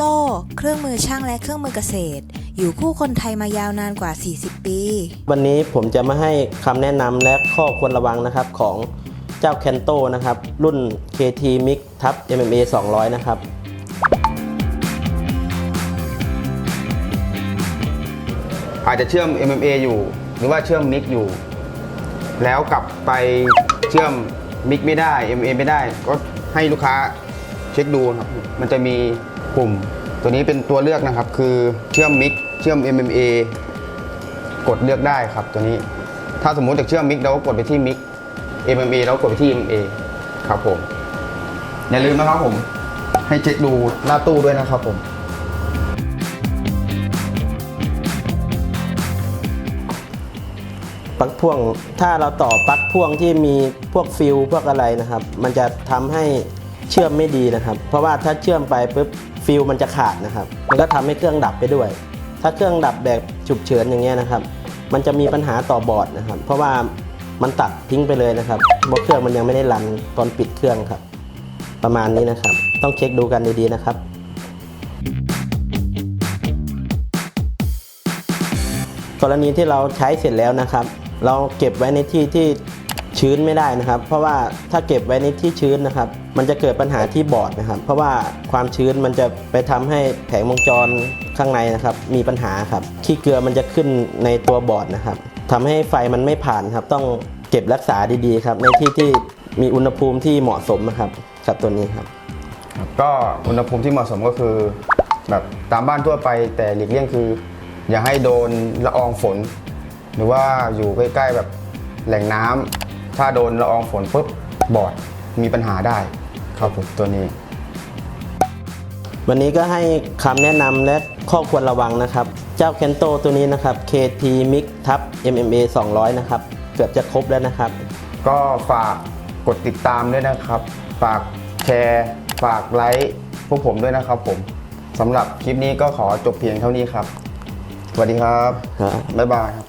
โตเครื่องมือช่างและเครื่องมือเกษตร อยู่คู่คนไทยมายาวนานกว่า 40 ปี วันนี้ผมจะมาให้คำแนะนำและข้อควรระวังนะครับของเจ้าแคนโตนะครับ รุ่น KT Mix ทับ MMA 200 นะครับ อาจจะเชื่อม MMA อยู่ หรือว่าเชื่อมมิกอยู่ แล้วกลับไปเชื่อมมิกไม่ได้ MMA ไม่ได้ ก็ให้ลูกค้าเช็คดูครับ มันจะมี ปุ่ม ตัวนี้เป็นตัวเลือกนะครับ คือเชื่อมมิกเชื่อม MMA กดเลือกได้ครับตัวนี้ ถ้าสมมุติจะเชื่อมมิกเราก็กดไปที่มิก MMA แล้วกดไปที่ MMA ครับผม อย่าลืมนะครับผม ให้เช็คดูหน้าตู้ด้วยนะครับผมปลั๊กพ่วงถ้าเราต่อปลั๊กพ่วงที่มีพวกฟิลพวกอะไรนะครับ มันจะทำให้เชื่อมไม่ดีนะครับ เพราะว่าถ้าเชื่อมไปปุ๊บ ฟิลมันจะขาดนะครับ มันก็ทำให้เครื่องดับไปด้วย ถ้าเครื่องดับแบบฉุกเฉินอย่างเงี้ยนะครับ มันจะมีปัญหาต่อบอร์ดนะครับ เพราะว่ามันตัดทิ้งไปเลยนะครับเพราะเครื่องมันยังไม่ได้รันตอนปิดเครื่องครับ ประมาณนี้นะครับ ต้องเช็คดูกันดีๆนะครับกรณีที่เราใช้เสร็จแล้วนะครับ เราเก็บไว้ในที่ที่ ชื้นไม่ได้นะครับ เพราะว่าถ้าเก็บไว้ในที่ชื้นนะครับ มันจะเกิดปัญหาที่บอร์ดนะครับ เพราะว่าความชื้นมันจะไปทำให้แผงวงจรข้างในนะครับ มีปัญหาครับขี้เกลือมันจะขึ้นในตัวบอร์ดนะครับทำให้ไฟมันไม่ผ่านครับ ต้องเก็บรักษาดีๆครับ ในที่ที่มีอุณหภูมิที่เหมาะสมนะครับกับตัวนี้ครับ ก็อุณหภูมิที่เหมาะสมก็คือ แบบตามบ้านทั่วไปแต่หลีกเลี่ยงคือ อย่าให้โดนละอองฝน หรือว่าอยู่ใกล้ๆแบบแหล่งน้ำ ถ้าโดนละอองฝนปุ๊บบอร์ดมีปัญหาได้ครับผมตัวนี้ วันนี้ก็ให้คำแนะนำและข้อควรระวังนะครับ เจ้าเคนโตตัวนี้นะครับ KT Mix ทับ MMA 200 นะครับ เกือบจะครบแล้วนะครับ ก็ฝากกดติดตามด้วยนะครับ ฝากแชร์ ฝากไลค์พวกผมด้วยนะครับผมสำหรับคลิปนี้ก็ขอจบเพียงเท่านี้ครับ สวัสดีครับครับบ๊ายบายครับ